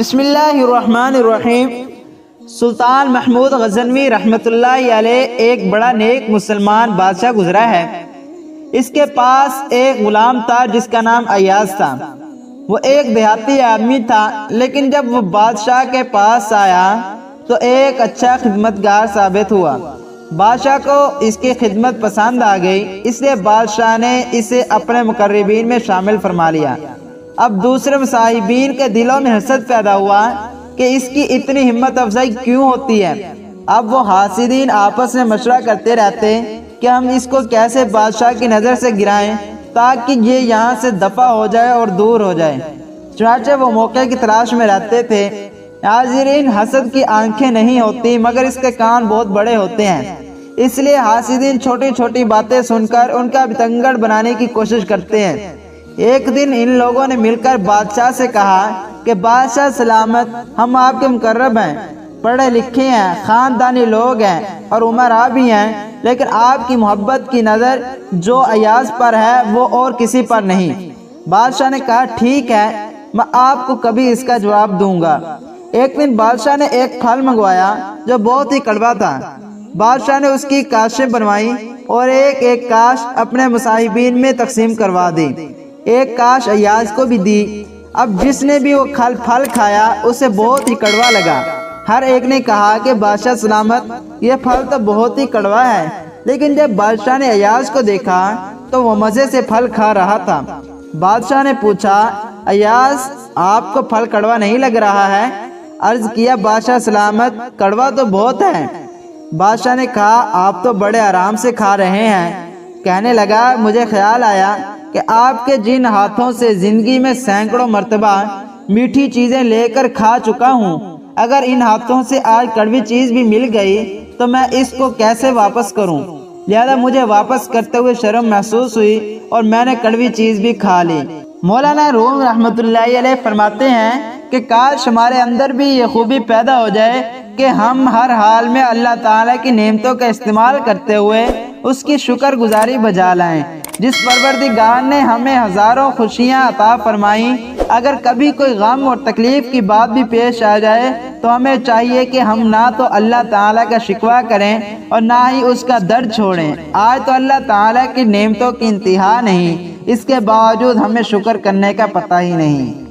بسم اللہ الرحمن الرحیم۔ سلطان محمود غزنوی رحمۃ اللہ علیہ ایک بڑا نیک مسلمان بادشاہ گزرا ہے۔ اس کے پاس ایک غلام تھا جس کا نام ایاز تھا۔ وہ ایک دیہاتی آدمی تھا، لیکن جب وہ بادشاہ کے پاس آیا تو ایک اچھا خدمت گار ثابت ہوا۔ بادشاہ کو اس کی خدمت پسند آ گئی۔ اس لیے بادشاہ نے اسے اپنے مقربین میں شامل فرما لیا۔ اب دوسرے مصاحبین کے دلوں میں حسد پیدا ہوا کہ اس کی اتنی ہمت افزائی کیوں ہوتی ہے؟ اب وہ حاسدین آپس میں مشورہ کرتے رہتے کہ ہم اس کو کیسے بادشاہ کی نظر سے گرائیں تاکہ یہ یہاں سے دفع ہو جائے اور دور ہو جائے۔ چنانچہ وہ موقع کی تلاش میں رہتے تھے۔ حاضرین حسد کی آنکھیں نہیں ہوتی، مگر اس کے کان بہت بڑے ہوتے ہیں۔ اس لیے حاسدین چھوٹی چھوٹی باتیں سن کر ان کا بتنگڑ بنانے کی کوشش کرتے ہیں۔ ایک دن ان لوگوں نے مل کر بادشاہ سے کہا کہ بادشاہ سلامت، ہم آپ کے مقرب ہیں۔ پڑھے لکھے ہیں، خاندانی لوگ ہیں اور عمرہ بھی ہیں، لیکن آپ کی محبت کی نظر جو ایاز پر ہے، وہ اور کسی پر نہیں۔ بادشاہ نے کہا، ٹھیک ہے، میں آپ کو کبھی اس کا جواب دوں گا۔ ایک دن بادشاہ نے ایک پھل منگوایا جو بہت ہی کڑوا تھا۔ بادشاہ نے اس کی کاشیں بنوائی اور ایک ایک کاش اپنے مصاحبین میں تقسیم کروا دی۔ ایک کاش ایاز کو بھی دی۔ اب جس نے بھی وہ کھل پھل کھایا، اسے بہت ہی کڑوا لگا۔ ہر ایک نے کہا کہ بادشاہ سلامت، یہ پھل تو بہت ہی کڑوا ہے۔ لیکن جب بادشاہ نے ایاز کو دیکھا، تو وہ مزے سے پھل کھا رہا تھا۔ بادشاہ نے پوچھا، ایاز، آپ کو پھل کڑوا نہیں لگ رہا ہے؟ عرض کیا، بادشاہ سلامت، کڑوا تو بہت ہے۔ بادشاہ نے کہا، آپ تو بڑے آرام سے کھا رہے ہیں۔ کہنے لگا، مجھے خیال آیا کہ آپ کے جن ہاتھوں سے زندگی میں سینکڑوں مرتبہ میٹھی چیزیں لے کر کھا چکا ہوں، اگر ان ہاتھوں سے آج کڑوی چیز بھی مل گئی تو میں اس کو کیسے واپس کروں؟ لہذا مجھے واپس کرتے ہوئے شرم محسوس ہوئی اور میں نے کڑوی چیز بھی کھا لی۔ مولانا روم رحمۃ اللہ علیہ فرماتے ہیں کہ کاش ہمارے اندر بھی یہ خوبی پیدا ہو جائے کہ ہم ہر حال میں اللہ تعالیٰ کی نعمتوں کا استعمال کرتے ہوئے اس کی شکر گزاری بجا لائیں۔ جس پروردگار نے ہمیں ہزاروں خوشیاں عطا فرمائیں، اگر کبھی کوئی غم اور تکلیف کی بات بھی پیش آ جائے، تو ہمیں چاہیے کہ ہم نہ تو اللہ تعالیٰ کا شکوہ کریں اور نہ ہی اس کا درد چھوڑیں۔ آج تو اللہ تعالیٰ کی نعمتوں کی انتہا نہیں، اس کے باوجود ہمیں شکر کرنے کا پتہ ہی نہیں۔